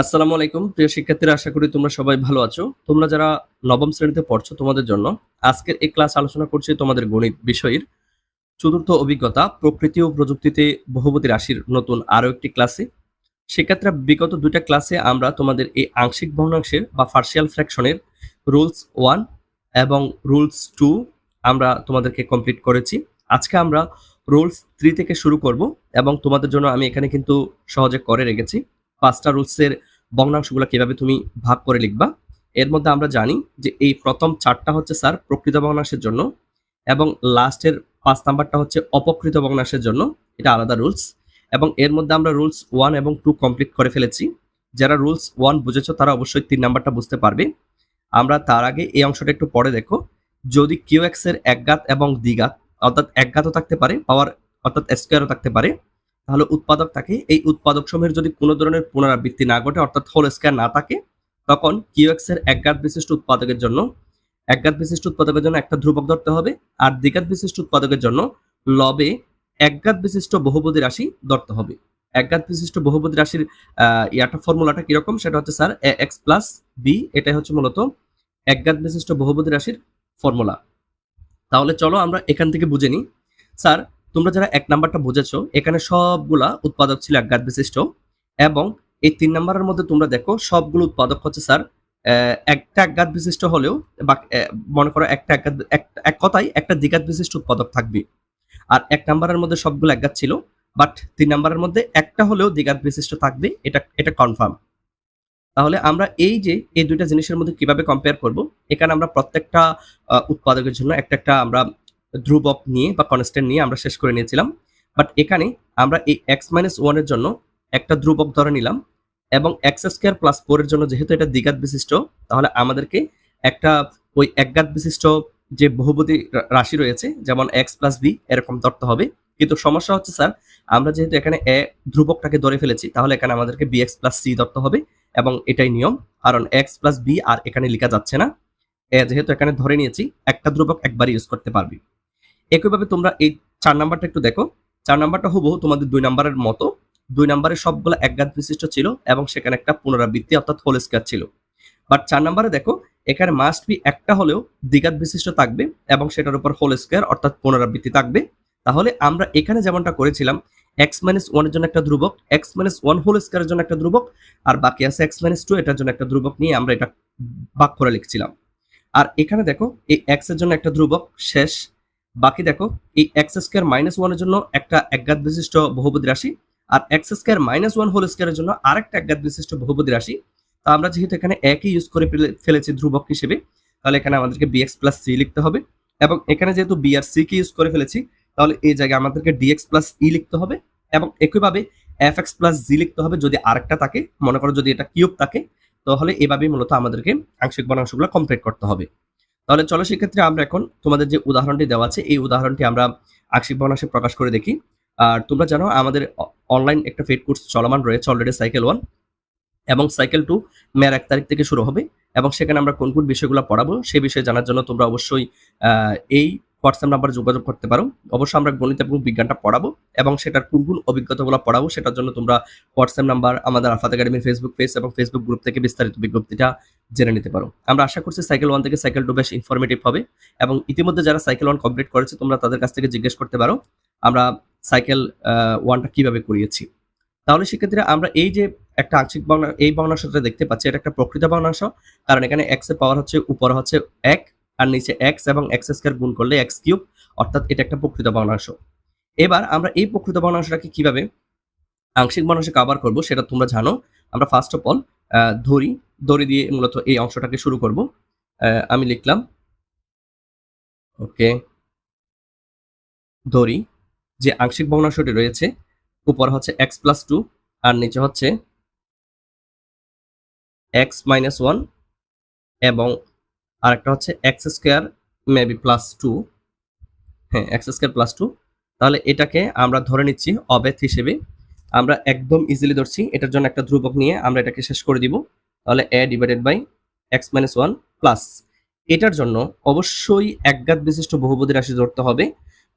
আসসালামু আলাইকুম। প্রিয় শিক্ষার্থীরা, আশা করি তোমরা সবাই ভালো আছো। তোমরা যারা নবম শ্রেণীতে পড়ছো তোমাদের জন্য আজকের এই ক্লাস আলোচনা করছি তোমাদের গণিত বিষয়ের। চতুর্থ অভিজ্ঞতা, প্রকৃতি ও প্রযুক্তিতে বহুপতি রাশির নতুন আরও একটি ক্লাসে। শিক্ষার্থীরা, বিগত দুইটা ক্লাসে আমরা তোমাদের এই আংশিক ভগ্নাংশের বা ফার্সিয়াল ফ্র্যাকশনের রুলস ওয়ান এবং রুলস টু আমরা তোমাদেরকে কমপ্লিট করেছি। আজকে আমরা রুলস থ্রি থেকে শুরু করব এবং তোমাদের জন্য আমি এখানে কিন্তু সহজে করে রেখেছি। পাঁচটা রুলসের ভগ্নাংশগুলো কীভাবে তুমি ভাগ করে লিখবা, এর মধ্যে আমরা জানি যে এই প্রথম চারটা হচ্ছে স্যার প্রকৃত ভগ্নাংশের জন্য এবং লাস্টের পাঁচ নাম্বারটা হচ্ছে অপকৃত ভগ্নাংশের জন্য, এটা আলাদা রুলস। এবং এর মধ্যে আমরা রুলস ওয়ান এবং টু কমপ্লিট করে ফেলেছি। যারা রুলস ওয়ান বুঝেছ তারা অবশ্যই তিন নাম্বারটা বুঝতে পারবে। আমরা তার আগে এই অংশটা একটু পরে দেখো। যদি কিউ এক্সের একঘাত এবং দ্বিঘাত অর্থাৎ একঘাতও থাকতে পারে, পাওয়ার অর্থাৎ স্কোয়ারও থাকতে পারে তাহলে উৎপাদক থাকে। এই উৎপাদক সমূহের যদি কোনো ধরনের পুনরাবৃত্তি না ঘটে, অর্থাৎ হোল স্কয়ার না থাকে, তখন কিউএক্স এর একঘাত বিশিষ্ট উৎপাদকের জন্য একঘাত বিশিষ্ট উৎপাদকের জন্য একটা ধ্রুবক ধরতে হবে আর দ্বিঘাত বিশিষ্ট উৎপাদকের জন্য লবে একঘাত বিশিষ্ট বহুপদী রাশি ধরতে হবে। একঘাত বিশিষ্ট বহুপদী রাশির ইয়াটা ফর্মুলাটা কীরকম? সেটা হচ্ছে স্যার এক্স প্লাস বি, এটাই হচ্ছে মূলত একঘাত বিশিষ্ট বহুপদী রাশির ফর্মুলা। তাহলে চলো আমরা এখান থেকে বুঝে নিই। স্যার তোমরা যারা এক নাম্বারটা বুঝেছ, এখানে সবগুলা উৎপাদক ছিল একঘাত বিশিষ্ট এবং এই তিন নাম্বারের মধ্যে তোমরা দেখো সবগুলো উৎপাদক হচ্ছে, স্যার একটা একঘাত বিশিষ্ট হলেও, বা মনে করো একটা একঘাত এক- এক কথায় একটা দ্বিঘাত বিশিষ্ট উৎপাদক থাকবে। আর এক নাম্বারের মধ্যে সবগুলো একঘাত ছিল, বাট তিন নাম্বারের মধ্যে একটা হলেও দ্বিঘাত বিশিষ্ট থাকবে, এটা এটা কনফার্ম তাহলে আমরা এই যে, এই দুইটা জিনিসের মধ্যে কীভাবে কম্পেয়ার করব, এখানে আমরা প্রত্যেকটা উৎপাদকের জন্য একটা একটা আমরা ধ্রুবক নিয়ে বা কনস্ট্যান্ট নিয়ে আমরা শেষ করে নিয়েছিলাম। বাট এখানে আমরা এই এক্স মাইনাস ওয়ানের জন্য একটা ধ্রুবক ধরে নিলাম এবং এক্স স্কোয়ার প্লাস ফোরের জন্য যেহেতু এটা দ্বিঘাত বিশিষ্ট, তাহলে আমাদেরকে একটা ওই একঘাত বিশিষ্ট যে রা- রাশি রয়েছে, যেমন এক্স প্লাস বি এরকম ধরতে হবে। কিন্তু সমস্যা হচ্ছে স্যার, আমরা যেহেতু এখানে এ ধ্রুবকটাকে ধরে ফেলেছি, তাহলে এখানে আমাদেরকে বি এক্স প্লাস সি ধরতে হবে এবং এটাই নিয়ম। কারণ এক্স প্লাস বি আর এখানে লেখা যাচ্ছে না। এ যেহেতু এখানে ধরে নিয়েছি, একটা ধ্রুবক একবার ইউজ করতে পারবি। একইভাবে তোমরা এই চার নাম্বারটা একটু দেখো। চার নাম্বারটা হুবহু তোমাদের দুই নাম্বারের মতো। দুই নাম্বারের সবগুলো একঘাত বিশিষ্ট ছিল এবং সেখানে একটা পুনরাবৃত্তি অর্থাৎ হোল ছিল। বাট চার নাম্বারে দেখো, এখানে মাস্ট বি একটা হলেও দ্বিঘাত বিশিষ্ট থাকবে এবং সেটার উপর হোল অর্থাৎ পুনরাবৃত্তি থাকবে। তাহলে আমরা এখানে যেমনটা করেছিলাম এক্স মাইনাস ওয়ানের জন্য একটা ধ্রুবক এক্স মাইনাস ওয়ান হোল স্কয়ারের জন্য একটা ধ্রুবক, আর বাকি আছে এক্স মাইনাস টু এটার জন্য একটা ধ্রুবক নিয়ে আমরা এটা ভাগ করে লিখছিলাম। আর এখানে দেখো, এই এক্সের জন্য একটা ধ্রুবক, শেষ। বাকি দেখো, এই এক্স স্কোয়ার মাইনাস ওয়ানের জন্য একটা একঘাত বিশিষ্ট বহুপদী রাশি, আর X square minus one whole স্কোয়ারের জন্য আরেকটা একঘাত বিশিষ্ট বহুপদী রাশি। তা আমরা যেহেতু এখানে একই ইউজ করে ফেলে- ফেলেছি ধ্রুবক হিসেবে, তাহলে এখানে আমাদেরকে বিএক্স প্লাস সি লিখতে হবে। এবং এখানে যেহেতু বি আর সি কে ইউজ করে ফেলেছি, তাহলে এই জায়গায় আমাদেরকে ডিএক্স প্লাস ই লিখতে হবে। এবং একইভাবে এফ এক্স প্লাস জি লিখতে হবে যদি আরেকটা থাকে, মনে করো যদি এটা কিউব থাকে, তাহলে এভাবেই মূলত আমাদেরকে আংশিক বনাংশগুলো কমপ্লিট করতে হবে। তাহলে চলো সেক্ষেত্রে আমরা এখন তোমাদের যে উদাহরণটি দেওয়া আছে, এই উদাহরণটি আমরা আংশিক বনাংশে প্রকাশ করে দেখি। আর তোমরা জানো আমাদের অনলাইন একটা ফেড কোর্স চলমান রয়েছে অলরেডি সাইকেল ওয়ান এবং সাইকেল টু মেয়ের এক তারিখ থেকে শুরু হবে এবং সেখানে আমরা কোন কোন বিষয়গুলো পড়াবো সে বিষয়ে জানার জন্য তোমরা অবশ্যই এই হোয়াটসঅ্যাপ নাম্বারে যোগাযোগ করতে পারো। অবশ্যই আমরা গণিত এবং বিজ্ঞানটা পড়াবো এবং সেটার কোন কোন অভিজ্ঞতাগুলো পড়াবো সেটার জন্য তোমরা হোয়াটসঅ্যাপ নাম্বার, আমাদের আফাত একাডেমির ফেসবুক পেজ এবং ফেসবুক গ্রুপ থেকে বিস্তারিত বিজ্ঞপ্তিটা জেনে নিতে পারো। আমরা আশা করছি সাইকেল ওয়ান থেকে সাইকেল টু বেশ ইনফরমেটিভ হবে এবং ইতিমধ্যে যারা সাইকেল ওয়ান কমপ্লিট করেছে তোমরা তাদের কাছ থেকে জিজ্ঞেস করতে পারো আমরা সাইকেল ওয়ানটা কীভাবে করিয়েছি। তাহলে সেক্ষেত্রে আমরা এই যে একটা আংশিক ভগ্না এই ভগ্নাংশটা দেখতে পাচ্ছি এটা একটা প্রকৃত ভগ্নাংশ কারণ এখানে এক্সের পাওয়ার হচ্ছে, উপর হচ্ছে এক। আর নিচে এক্স এবং এক্স স্কয়ার গুণ করলে এক্স কিউব অর্থাৎ এটা একটা প্রকৃত ভগ্নাংশ এবার আমরা এই প্রকৃত ভগ্নাংশটাকে কীভাবে আংশিক ভগ্নাংশে কভার করব সেটা তোমরা জানো। আমরা ফার্স্ট অফ অল ধরি দড়ি দিয়ে মূলত এই অংশটাকে শুরু করব। আমি লিখলাম ওকে ধরি যে আংশিক ভগ্নাংশটি রয়েছে, উপর হচ্ছে এক্স প্লাস টু আর নিচে হচ্ছে এক্স মাইনাস ওয়ান এবং আরেকটা হচ্ছে X square maybe plus two হ্যাঁ এক্স স্কোয়ার প্লাস টু তাহলে এটাকে আমরা ধরে নিচ্ছি অবেথ হিসেবে। আমরা একদম ইজিলি ধরছি। এটার জন্য একটা ধ্রুবক নিয়ে আমরা এটাকে শেষ করে দিব। তাহলে A divided by X minus one plus এটার জন্য অবশ্যই একঘাত বিশিষ্ট বহুপদী রাশি ধরতে হবে।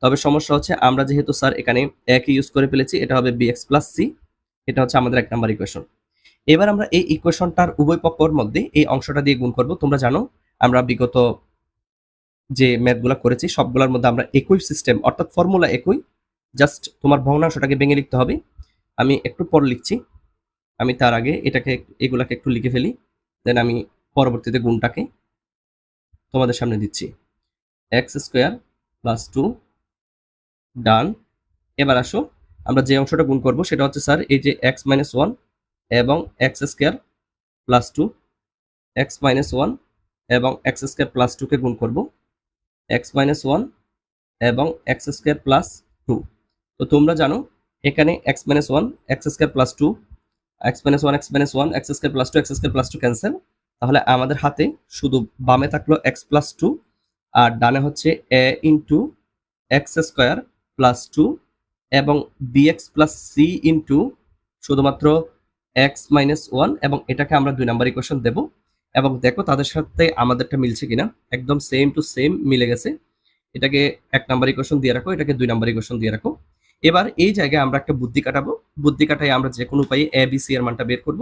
তবে সমস্যা হচ্ছে আমরা যেহেতু স্যার এখানে একই ইউজ করে ফেলেছি, এটা হবে বি এক্স প্লাস সি এটা হচ্ছে আমাদের এক নাম্বার ইকুয়েশন এবার আমরা এই ইকুয়েশনটার উভয় পক্ষের মধ্যে এই অংশটা দিয়ে গুণ করব। তোমরা জানো আমরা বিগত যে ম্যাথগুলো করেছি, সবগুলোর মধ্যে আমরা একই সিস্টেম অর্থাৎ ফর্মুলা একই। জাস্ট তোমার ভগ্নাংশটাকে ভেঙে লিখতে হবে। আমি একটু পর লিখছি। আমি তার আগে এটাকে, এগুলাকে একটু লিখে ফেলি। দেন আমি পরবর্তীতে গুণটাকে তোমাদের সামনে দিচ্ছি। X square plus two done এবার আসো, আমরা যে অংশটা গুণ করব, সেটা হচ্ছে স্যার এই যে এক্স মাইনাস ওয়ান এবং x square plus two x minus one এবং এক্স স্কোয়ার প্লাস টুকে গুণ করব। এক্স মাইনাস ওয়ান এবং এক্স স্কোয়ার প্লাস টু তো তোমরা জানো, এখানে X minus one X square plus two X minus one X minus one X square plus two X square plus two cancel তাহলে আমাদের হাতে শুধু বামে থাকল এক্স প্লাস টু আর ডানে হচ্ছে A into X square plus two এবং বিএক্স প্লাস সি ইন্টু শুধুমাত্র এক্স মাইনাস ওয়ান এবং এটাকে আমরা দুই নাম্বার ইকুয়েশন দেব। এবং দেখো তাদের সাথে আমাদেরটা মিলছে কিনা। একদম সেম টু সেম মিলে গেছে। এটাকে এক নাম্বার ইকুয়েশন দিয়ে রাখো, এটাকে দুই নাম্বার ইকুয়েশন দিয়ে রাখো। এবার এই জায়গায় আমরা একটা বুদ্ধি কাটাবো। বুদ্ধি কাটাই আমরা যে কোনো উপায়ে এ বি সি এর মানটা বের করব।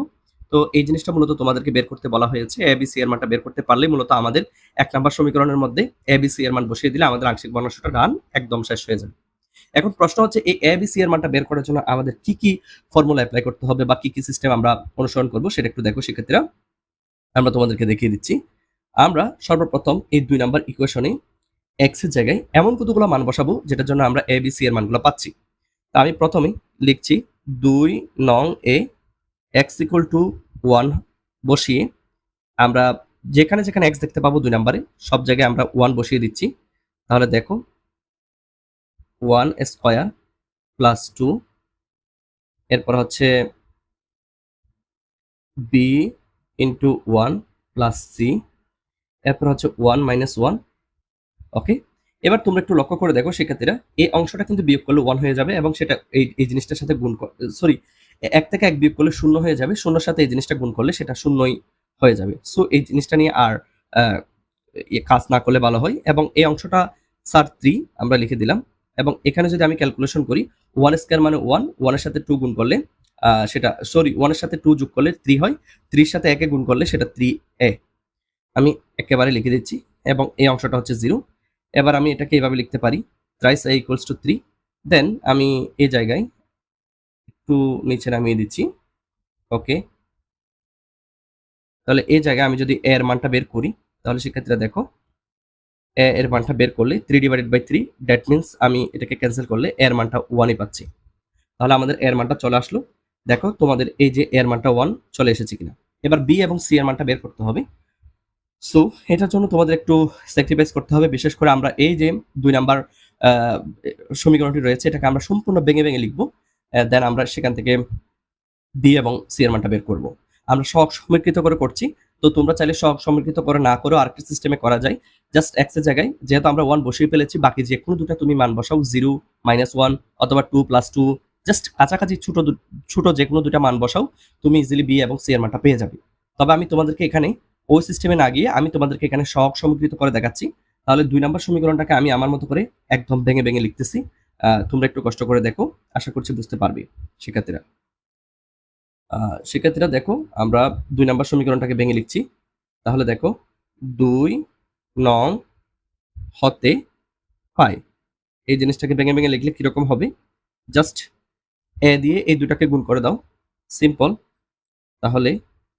তো এই জিনিসটা মূলত তোমাদেরকে বের করতে বলা হয়েছে। এ বি সি এর মানটা বের করতে পারলে মূলত আমাদের এক নাম্বার সমীকরণের মধ্যে এ বি সি এর মান বসিয়ে দিলে আমাদের আংশিক বর্ণাংশটা রান একদম শেষ হয়ে যাবে। এখন প্রশ্ন হচ্ছে, এই এ বি সি এর মানটা বের করার জন্য আমাদের কি কি ফর্মুলা অ্যাপ্লাই করতে হবে বা কি কি সিস্টেম আমরা অনুসরণ করব সেটা একটু দেখো শিক্ষার্থীরা। আমরা তোমাদেরকে দেখিয়ে দিচ্ছি। আমরা সর্বপ্রথম এই দুই নাম্বার ইকুয়েশনে এক্সের জায়গায় এমন কতগুলো মান বসাবো, যেটার জন্য আমরা এ বি সি এর মানগুলো পাচ্ছি। তা আমি প্রথমে লিখছি দুই নং এ এক্স ইকুয়াল টু ওয়ান বসিয়ে আমরা যেখানে যেখানে এক্স দেখতে পাবো দুই নাম্বারে, সব জায়গায় আমরা ওয়ান বসিয়ে দিচ্ছি। তাহলে দেখো ওয়ান স্কোয়ার প্লাস টু এরপর হচ্ছে B into one plus C এরপর হচ্ছে ওয়ান মাইনাস ওয়ান ওকে এবার তোমরা একটু লক্ষ্য করে দেখো শিক্ষার্থীরা, এই অংশটা কিন্তু বিয়োগ করলে ওয়ান হয়ে যাবে এবং সেটা এই এই জিনিসটার সাথে গুণ সরি এক থেকে এক বিয়োগ করলে শূন্য হয়ে যাবে, শূন্যর সাথে এই জিনিসটা গুণ করলে সেটা শূন্যই হয়ে যাবে। সো এই জিনিসটা নিয়ে আর কাজ না করলে ভালো হয় এবং এই অংশটা সার থ্রি আমরা লিখে দিলাম এবং এখানে যদি আমি ক্যালকুলেশন করি ওয়ান স্কোয়ার মানে ওয়ান ওয়ানের সাথে টু গুণ করলে সেটা সরি ওয়ানের সাথে টু যোগ করলে থ্রি হয় থ্রির সাথে একে গুণ করলে সেটা থ্রি এ আমি একেবারে লিখে দিচ্ছি, এবং এই অংশটা হচ্ছে জিরো এবার আমি এটাকে এইভাবে লিখতে পারি thrice A equals to three then আমি এই জায়গায় একটু নিচে নামিয়ে দিচ্ছি ওকে তাহলে এই জায়গায় আমি যদি এ এর মানটা বের করি, তাহলে সেক্ষেত্রে দেখো এ এর মানটা বের করলে three divided by three that means আমি এটাকে ক্যান্সেল করলে এর মানটা ওয়ানই পাচ্ছি। তাহলে আমাদের এর মানটা চলে আসলো দেখো তোমাদের এই যে এর মানটা ওয়ান চলে এসেছে কিনা। এবার বি এবং সি এর মানটা বের করতে হবে। সো এটার জন্য তোমাদের একটু স্যাক্রিফাইস করতে হবে। বিশেষ করে আমরা এই যে দুই নাম্বার সমীকরণটি রয়েছে, এটাকে আমরা সম্পূর্ণ ভেঙে ভেঙে লিখব। দেন আমরা সেখান থেকে বি এবং সি এর মানটা বের করব। আমরা সহগ সমীকৃত করে করছি। তো তোমরা চাইলে সহগ সমীকৃত করে না করেও আরেকটা সিস্টেমে করা যায়। জাস্ট এক্সের জায়গায়, যেহেতু আমরা ওয়ান বসিয়ে ফেলেছি, বাকি যে কোনো দুটা তুমি মান বসাও জিরো মাইনাস ওয়ান অথবা টু প্লাস টু জাস্ট কাছাকাছি ছোট ছোট যে কোনো দুটা মান বসাও, তুমি ইজিলি বি এবং সি এর মানটা পেয়ে যাবে। তবে আমি তোমাদেরকে এখানে ওই সিস্টেমে না গিয়ে আমি তোমাদেরকে এখানে সহগ সমীকৃত করে দেখাচ্ছি। তাহলে দুই নম্বর সমীকরণটাকে আমি আমার মতো করে একদম ভেঙে ভেঙে লিখতেছি। তোমরা একটু কষ্ট করে দেখো, আশা করছি বুঝতে পারবে শিক্ষার্থীরা। শিক্ষার্থীরা দেখো, আমরা দুই নম্বর সমীকরণটাকে ভেঙে লিখছি। তাহলে দেখো, দুই নং হতে পাই এই জিনিসটাকে ভেঙে ভেঙে লিখলে কীরকম হবে? জাস্ট এ দিয়ে এই দুটাকে গুণ করে দাও। সিম্পল তাহলে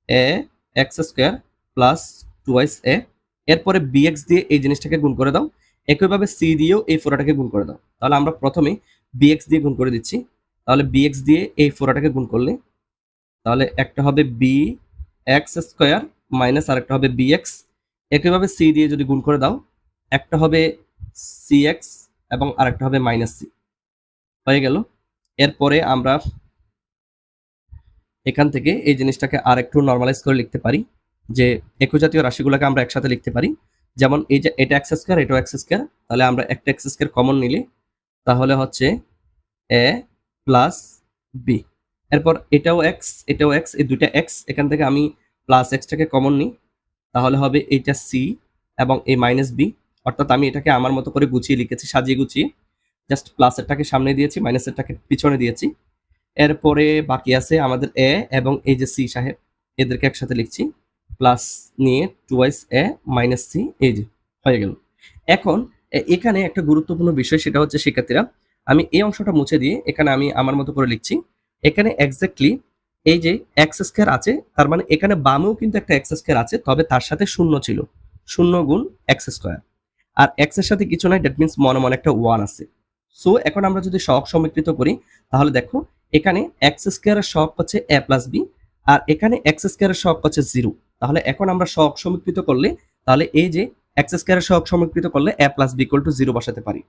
A X square plus twice A. এরপরে বিএক্স দিয়ে এই জিনিসটাকে গুণ করে দাও। একইভাবে সি দিয়েও এই ফোরাটাকে গুণ করে দাও। তাহলে আমরা প্রথমে বিএক্স দিয়ে গুণ করে দিচ্ছি। তাহলে বিএক্স দিয়ে এই ফোরাটাকে গুণ করলে তাহলে একটা হবে বি এক্স স্কোয়ার মাইনাস আর একটা হবে বিএক্স একইভাবে সি দিয়ে যদি গুণ করে দাও, একটা হবে সি এক্স এবং আরেকটা হবে মাইনাস সি হয়ে গেল। এরপরে আমরা এখান থেকে এই জিনিসটাকে আর একটু নর্মালাইজ করে লিখতে পারি, যে একই জাতীয় রাশিগুলোকে আমরা একসাথে লিখতে পারি। যেমন এই যে এটা এক্স স্কোয়ার এটাও এক্স স্কোয়ার তাহলে আমরা একটা এক্স স্কোয়ার কমন নিলে তাহলে হচ্ছে এ প্লাস বি এরপর এটাও এক্স এটাও এক্স এই দুইটা এক্স এখান থেকে আমি প্লাস এক্সটাকে কমন নিই, তাহলে হবে এইটা সি এবং এই মাইনাস বি অর্থাৎ আমি এটাকে আমার মতো করে গুছিয়ে লিখেছি, সাজিয়ে গুছিয়ে। জাস্ট প্লাসেরটাকে সামনে দিয়েছি মাইনাসেরটাকে পিছনে দিয়েছি। এরপরে বাকি আছে আমাদের এ এবং এই যে সি সাহেব, এদেরকে একসাথে লিখছি। প্লাস নিয়ে টুয়াইস এ মাইনাস সি এই যে, হয়ে গেল। এখন এখানে একটা গুরুত্বপূর্ণ বিষয় সেটা হচ্ছে শিক্ষার্থীরা, আমি এই অংশটা মুছে দিয়ে এখানে আমি আমার মতো করে লিখছি। এখানে এক্স্যাক্টলি এই যে এক্স স্কোয়ার আছে, তার মানে এখানে বামেও কিন্তু একটা এক্স স্কোয়ার আছে, তবে তার সাথে শূন্য ছিল। শূন্য গুণ এক্স স্কোয়ার আর এক্সের সাথে কিছু নাই দ্যাট মিনস মনে মনে একটা ওয়ান আছে। সো এখন আমরা যদি সহগ সমীকৃত করি, তাহলে দেখো, এখানে এক্স স্কোয়ারের সহগ হচ্ছে এ প্লাস বি আর এখানে এক্স স্কোয়ারের সহগ হচ্ছে জিরো তাহলে এখন আমরা সহগ সমীকৃত করলে, তাহলে এই যে এক্স স্কোয়ারের সহগ সমীকৃত করলে A plus B equal to zero বসাতে পারি।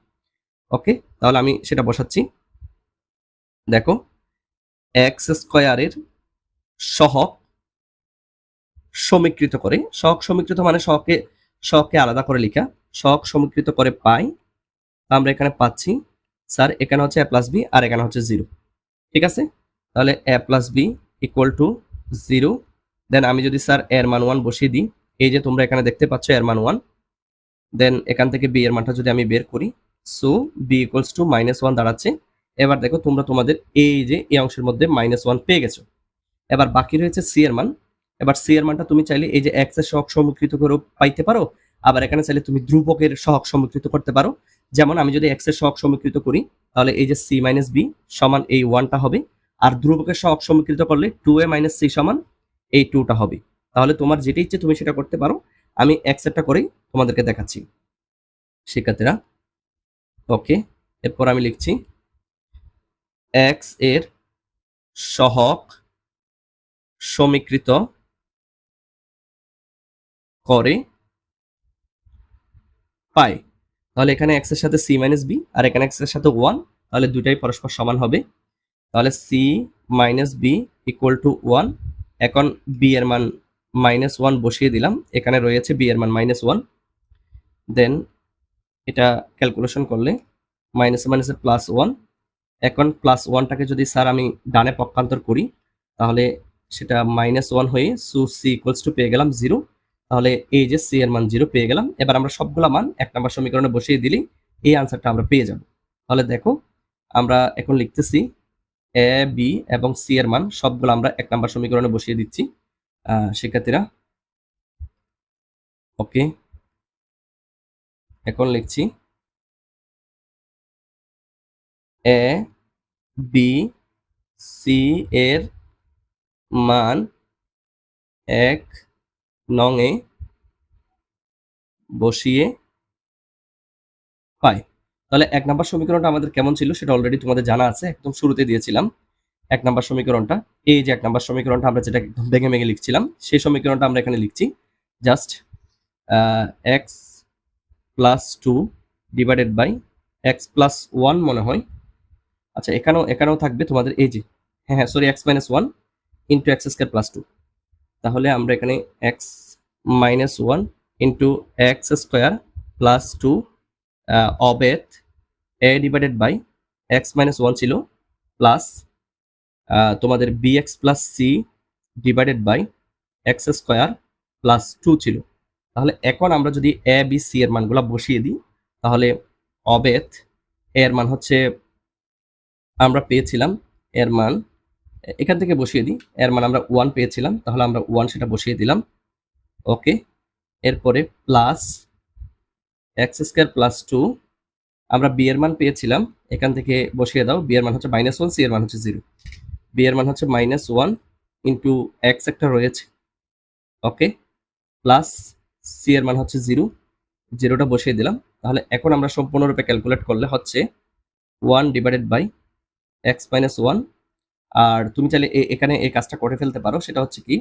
ওকে তাহলে আমি সেটা বসাচ্ছি। দেখো এক্স স্কোয়ারের সহগ সমীকৃত করে সহগ সমীকৃত মানে সহকে সহকে আলাদা করে লেখা সহগ সমীকৃত করে পাই আমরা এখানে পাচ্ছি। স্যার, এখানে হচ্ছে এ প্লাস বি আর এখানে হচ্ছে জিরো। ঠিক আছে? তাহলে A plus B equal to zero then আমি যদি স্যার এর মান ওয়ান বসিয়ে দিই, এই যে তোমরা এখানে দেখতে পাচ্ছ এর মান ওয়ান দেন এখান থেকে বি এর মানটা যদি আমি বের করি so B equals to minus one দাঁড়াচ্ছে। এবার দেখো তোমরা তোমাদের এই যে এই অংশের মধ্যে মাইনাস ওয়ান পেয়ে গেছো। এবার বাকি রয়েছে সি এর মান। এবার সি এর মানটা তুমি চাইলে এই যে এক্সের সহগ সমীকৃত করে পাইতে পারো। আবার এখানে চাইলে তুমি ধ্রুবকের সহগ সমীকৃত করতে পারো। যেমন আমি যদি এক্সের সমীকৃত করি, তাহলে এই যে সি মাইনাস বি সমান এই ওয়ানটা হবে। আর ধ্রুবকের সহগ সমীকৃত করলে টু এ মাইনাস সি সমান এই টুটা হবে। তাহলে তোমার যেটা ইচ্ছে তুমি সেটা করতে পারো। আমি এক্স করেই তোমাদেরকে দেখাচ্ছি। শিক্ষার্থীরা ওকে এরপর আমি লিখছি এক্সের সহগ সমীকৃত করে পাই। তাহলে এখানে এক্সের সাথে সি মাইনাস বি আর এখানে এক্সের সাথে ওয়ান তাহলে দুইটাই পরস্পর সমান হবে। তাহলে C minus B equal to one এখন বি এর মান মাইনাস ওয়ান বসিয়ে দিলাম। এখানে রয়েছে বি এর মান মাইনাস ওয়ান দেন এটা ক্যালকুলেশন করলে মাইনাস মাইনাসে প্লাস ওয়ান এখন প্লাস ওয়ানটাকে যদি স্যার আমি ডানে পক্ষান্তর করি, তাহলে সেটা মাইনাস ওয়ান হয়ে সু সি ইকুয়ালস টু পেয়ে গেলাম জিরো তাহলে এই যে সি এর মান জিরো পেয়ে গেলাম, এবার আমরা সবগুলা মান এক নম্বর সমীকরণে বসিয়ে দিলেই এই আনসারটা আমরা পেয়ে যাব। তাহলে দেখো, আমরা এখন লিখতেছি এ বি এবং সি এর মান সবগুলো আমরা এক নম্বর সমীকরণে বসিয়ে দিচ্ছি। শিক্ষার্থীরা ওকে এখন লিখছি এ বি সি এর মান এক নং এ বসিয়ে পাই। তাহলে এক নাম্বার সমীকরণটা আমাদের কেমন ছিল সেটা অলরেডি তোমাদের জানা আছে, একদম শুরুতে দিয়েছিলাম। এক নাম্বার সমীকরণটা, এই যে এক নাম্বার সমীকরণটা আমরা যেটা একদম ভেঙে ভেঙে লিখছিলাম, সেই সমীকরণটা আমরা এখানে লিখছি। Just X plus two divided by X plus one মনে হয়। আচ্ছা এখানেও এখানেও থাকবে তোমাদের এই যে হ্যাঁ হ্যাঁ sorry X minus one into X square plus two তাহলে আমরা এখানে X minus one into X square plus two অবেথ A divided by X minus one ছিল প্লাস তোমাদের B X plus C divided by X square plus two ছিল। তাহলে এখন আমরা যদি এ বি সি এর মানগুলো বসিয়ে দিই, তাহলে অবেথ এর মান হচ্ছে আমরা পেয়েছিলাম এর মান এখান থেকে বসিয়ে দিই। এর মানে আমরা ওয়ান পেয়েছিলাম, তাহলে আমরা ওয়ান সেটা বসিয়ে দিলাম। ওকে এরপরে plus X square plus two আমরা বি এর মান পেয়েছিলাম। এখান থেকে বসিয়ে দাও বি এর মান হচ্ছে মাইনাস ওয়ান সি এর মান হচ্ছে জিরো বি এর মান হচ্ছে মাইনাস ওয়ান ইন্টু এক্স একটা রয়েছে। ওকে প্লাস সি এর মান হচ্ছে জিরো জিরোটা বসিয়ে দিলাম। তাহলে এখন আমরা সম্পূর্ণরূপে ক্যালকুলেট করলে হচ্ছে one divided by X minus one আর তুমি চাইলে এখানে এই কাজটা করে ফেলতে পারো। সেটা হচ্ছে কি,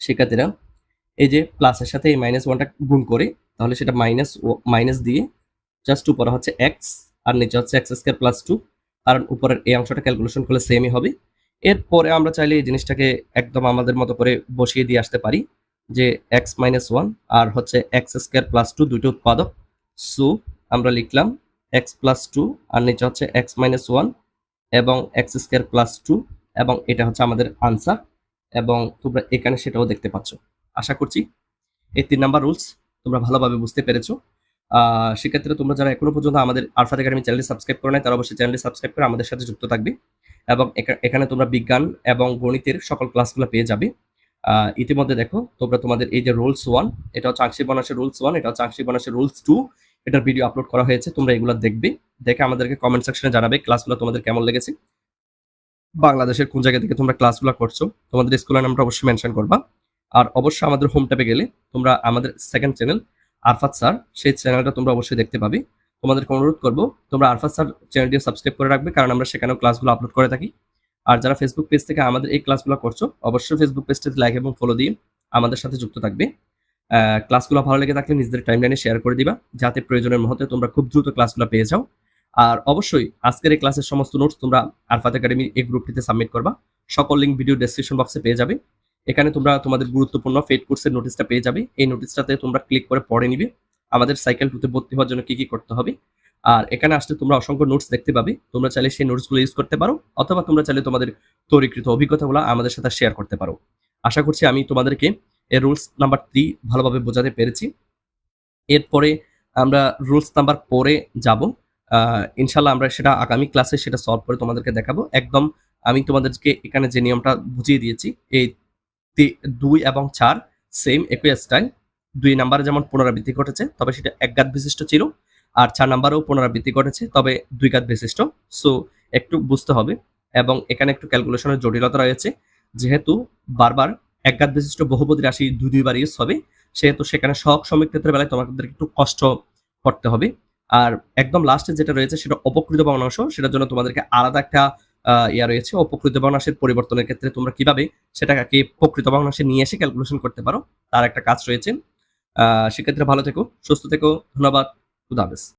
শিক্ষার্থীরা এই যে প্লাসের সাথে এই মাইনাস ওয়ানটা গুণ করে, তাহলে সেটা মাইনাস মাইনাস দিয়ে জাস্ট উপরে হচ্ছে এক্স আর নিচে হচ্ছে এক্স স্কোয়ার প্লাস টু কারণ উপরের এই অংশটা ক্যালকুলেশন করলে সেমই হবে। এরপরে আমরা চাইলে এই জিনিসটাকে একদম আমাদের মতো করে বসিয়ে দিয়ে আসতে পারি, যে এক্স মাইনাস ওয়ান আর হচ্ছে এক্স স্কোয়ার প্লাস টু দুটো উৎপাদক। সো আমরা লিখলাম এক্স প্লাস টু আর নিচে হচ্ছে এক্স মাইনাস ওয়ান এবং এক্স স্কোয়ার প্লাস টু এবং এটা হচ্ছে আমাদের আনসার এবং তোমরা এখানে সেটাও দেখতে পাচ্ছ। আশা করছি এই তিন নাম্বার রুলস তোমরা ভালোভাবে বুঝতে পেরেছ। সেক্ষেত্রে তোমরা যারা এখনও পর্যন্ত আমাদের আলফা একাডেমি চ্যানেলটি সাবস্ক্রাইব করো নাই, তারা অবশ্যই চ্যানেলটি সাবস্ক্রাইব করে আমাদের সাথে যুক্ত থাকবে। এবং এখা- এখানে তোমরা বিজ্ঞান এবং গণিতের সকল ক্লাসগুলো পেয়ে যাবে। ইতিমধ্যে দেখো, তোমরা তোমাদের এই যে রুলস ওয়ান এটা হচ্ছে আংশিক বানাসের রুলস ওয়ান এটা হচ্ছে আংশিক বানাসের রুলস টু এটার ভিডিও আপলোড করা হয়েছে, তোমরা এগুলো দেখবে। দেখে আমাদেরকে কমেন্ট সেকশনে জানাবে ক্লাসগুলো তোমাদের কেমন লেগেছে। বাংলাদেশের কোন জায়গা থেকে তোমরা ক্লাসগুলো করছ, তোমাদের স্কুলের নামটা অবশ্যই মেনশন করবা। আর অবশ্যই আমাদের হোম ট্যাবে গেলে তোমরা আমাদের সেকেন্ড চ্যানেল আরফাত স্যার, সেই চ্যানেলটা তোমরা অবশ্যই দেখতে পাবে। তোমাদেরকে অনুরোধ করব, তোমরা আরফাত স্যার চ্যানেলটি সাবস্ক্রাইব করে রাখবে, কারণ আমরা সেখানেও ক্লাসগুলো আপলোড করে থাকি। আর যারা ফেসবুক পেজ থেকে আমাদের এই ক্লাসগুলো করছ, অবশ্যই ফেসবুক পেজটিতে লাইক এবং ফলো দিয়ে আমাদের সাথে যুক্ত থাকবে। ক্লাসগুলো ভালো লেগে থাকলে নিজেদের টাইমলাইনে শেয়ার করে দিবা, যাতে প্রয়োজনের মুহূর্তে তোমরা খুব দ্রুত ক্লাসগুলো পেয়ে যাও। আর অবশ্যই আজকের এই ক্লাসের সমস্ত নোটস তোমরা আরফাত একাডেমি এই গ্রুপটিতে সাবমিট করবা। সকল লিঙ্ক ভিডিও ডেসক্রিপশন বক্সে পেয়ে যাবে। এখানে তোমরা তোমাদের গুরুত্বপূর্ণ ফেড কোর্সের নোটিশটা পেয়ে যাবে। এই নোটিশটাতে তোমরা ক্লিক করে পড়ে নিবে। আমাদের সাইকেল টুতে ভর্তি হওয়ার জন্য কি কি করতে হবে। আর এখানে আসলে তোমরা অসংখ্য নোটস দেখতে পাবে। তোমরা চাইলে সেই নোটসগুলো ইউজ করতে পারো, অথবা তোমরা চাইলে তোমাদের তৈরিকৃত অভিজ্ঞতাগুলো আমাদের সাথে শেয়ার করতে পারো। আশা করছি আমি তোমাদেরকে এই রুলস নাম্বার থ্রি ভালোভাবে বোঝাতে পেরেছি। এরপরে আমরা রুলস নাম্বার ফোরে যাব। ইনশাল্লাহ আমরা সেটা আগামী ক্লাসে সেটা সলভ করে তোমাদেরকে দেখাবো। একদম আমি তোমাদেরকে এখানে যে নিয়মটা বুঝিয়ে দিয়েছি, এই দুই এবং চার সেম একই স্টাইল দুই নাম্বারে যেমন পুনরাবৃত্তি ঘটেছে, তবে সেটা এক গাত বিশিষ্ট ছিল। আর চার নাম্বারেও পুনরাবৃত্তি ঘটেছে, তবে দুই গাত বিশিষ্ট। সো একটু বুঝতে হবে এবং এখানে একটু ক্যালকুলেশনের জটিলতা রয়েছে। যেহেতু বারবার এক গাত বিশিষ্ট বহুপদী রাশি দুই দুইবার ইউজ হবে সেহেতু সেখানে সহগ সমীক্ষেত্রের বেলায় তোমাদের একটু কষ্ট করতে হবে। আর একদম লাস্টে যেটা রয়েছে সেটা অপকৃত ভগ্নাংশ সেটার জন্য তোমাদেরকে আলাদা একটা ইয়া রয়েছে। অপকৃত ভগ্নাংশের পরিবর্তনের ক্ষেত্রে তোমরা কীভাবে সেটাকে প্রকৃত ভগ্নাংশে নিয়ে এসে ক্যালকুলেশন করতে পারো? তার একটা কাজ রয়েছে। সেক্ষেত্রে ভালো থেকো, সুস্থ থেকো, ধন্যবাদ খুদা হাফেজ